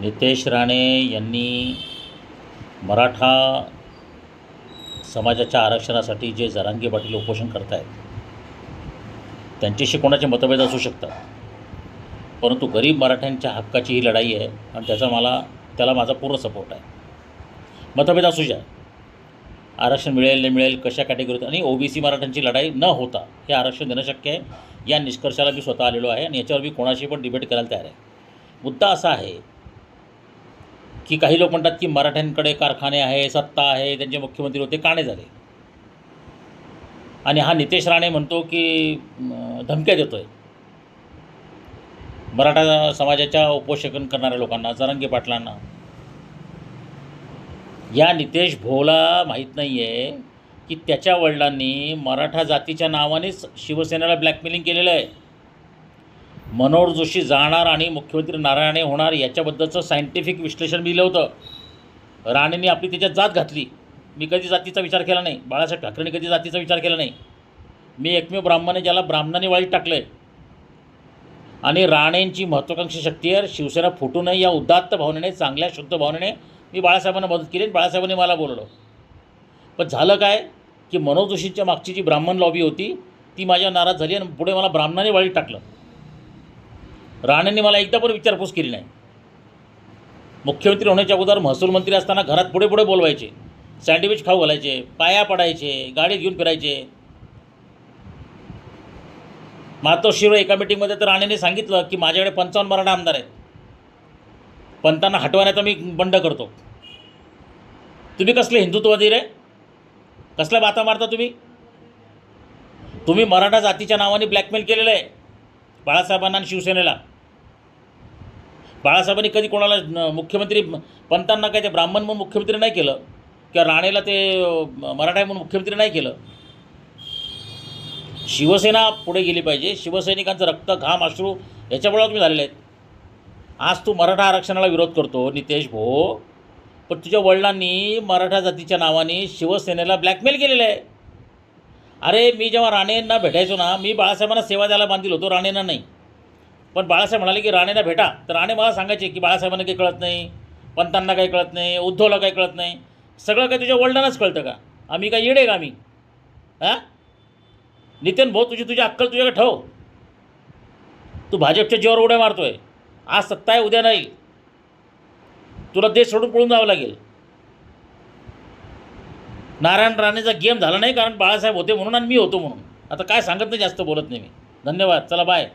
नितेश राणे यांनी मराठा समाजाच्या आरक्षणासाठी जे जरांगे पाटील उपोषण करत आहेत त्यांच्याशी कोणाचे मतभेद असू शकतात. परंतु गरीब मराठ्यांच्या हक्काची ही लढाई आहे आणि त्याचा मला त्याला माझा पूर्ण सपोर्ट आहे. मतभेद असू द्या. आरक्षण मिळेल नाही मिळेल कशा कॅटेगरीत आणि ओबीसी मराठ्यांची लढाई न होता हे आरक्षण देणं शक्य आहे. या निष्कर्षाला मी स्वतः आलेलो आहे आणि याच्यावर मी कोणाशी पण डिबेट करायला तयार आहे. मुद्दा असा आहे की काही लोक म्हणतात की मराठ्यांकडे कारखाने आहे सत्ता आहे त्यांचे मुख्यमंत्री होते काणे झाले. आणि हा नितेश राणे म्हणतो की धमक्या देतो आहे मराठा समाजाच्या उपोषण करणाऱ्या लोकांना जरंगी पाटलांना. या नितेश भोला माहीत नाही आहे की त्याच्या वडिलांनी मराठा जातीच्या नावानेच शिवसेनेला ब्लॅकमेलिंग केलेलं आहे. मनोहर जोशी जाणार आणि मुख्यमंत्री नारायणे होणार याच्याबद्दलचं सायंटिफिक विश्लेषण लिहिलं दिलं होतं. राणेंनी आपली त्याच्यात जात घातली. मी कधी जातीचा विचार केला नाही. बाळासाहेब ठाकरेंनी कधी जातीचा विचार केला नाही. मी एकमेव ब्राह्मण आहे ज्याला ब्राह्मणाने वाळीत टाकलं आहे आणि राणेंची महत्त्वाकांक्षी शक्ती आहे शिवसेना फुटू नये या उदात्त भावनेने चांगल्या शुद्ध भावनेने मी बाळासाहेबांना मदत केली आणि बाळासाहेबांनी मला बोलवलं. पण झालं काय की मनोज जोशींच्या मागची जी ब्राह्मण लॉबी होती ती माझ्या नाराज झाली आणि पुढे मला ब्राह्मणाने वाळीत टाकलं. राणेंनी मला एकदा पण विचारपूस केली नाही. मुख्यमंत्री होण्याच्या अगोदर महसूल मंत्री असताना घरात पुढे पुढे बोलवायचे. सँडविच खाऊ घालायचे पाया पडायचे गाडीत घेऊन फिरायचे. मातोश्रीवर एका मिटिंगमध्ये तर राणेने सांगितलं की माझ्याकडे पंचावन्न मराठा आमदार आहेत. पंतांना हटवण्याचा मी बंड करतो. तुम्ही कसले हिंदुत्ववादी रे? कसल्या बाता मारता तुम्ही? तुम्ही मराठा जातीच्या नावाने ब्लॅकमेल केलेलं आहे. बाळासाहेबांना आणि शिवसेनेला. बाळासाहेबांनी कधी कोणाला मुख्यमंत्री पंतांना काय ते ब्राह्मण म्हणून मुख्यमंत्री नाही केलं? किंवा राणेला ते मराठा म्हणून मुख्यमंत्री नाही केलं? शिवसेना पुढे गेली पाहिजे. शिवसैनिकांचं रक्त घाम अश्रू याच्यामुळे तुम्ही झालेले आहेत. आज तू मराठा आरक्षणाला विरोध करतो नितेश भो पण तुझ्या वडिलांनी मराठा जातीच्या नावाने शिवसेनेला ब्लॅकमेल केलेलं आहे. अरे मी जेव्हा राणेंना भेटायचो ना मी बाळासाहेबांना सेवा द्यायला बांधील होतो राणेंना नाही. पण बाळासाहेब म्हणाले की राणेंना भेटा. तर राणे मला सांगायचे की बाळासाहेबांना काही कळत नाही पंतांना काही कळत नाही उद्धवला काही कळत नाही. सगळं काही तुझ्या वडिलांनाच कळतं का? आम्ही काय येडे का आम्ही? हां? नितीन भाऊ तुझी तुझी अक्कल तुझ्याकडे ठेव. तू भाजपच्या जीवावर उड्या मारतोय. आज सत्ता आहे उद्या नाही. तुला देश सोडून पळून जावं लागेल. नारायण राणेचा गेम झाला नाही कारण बाळासाहेब होते म्हणून आणि मी होतो म्हणून. आता काय सांगत नाही जास्त बोलत नाही मी. धन्यवाद. चला बाय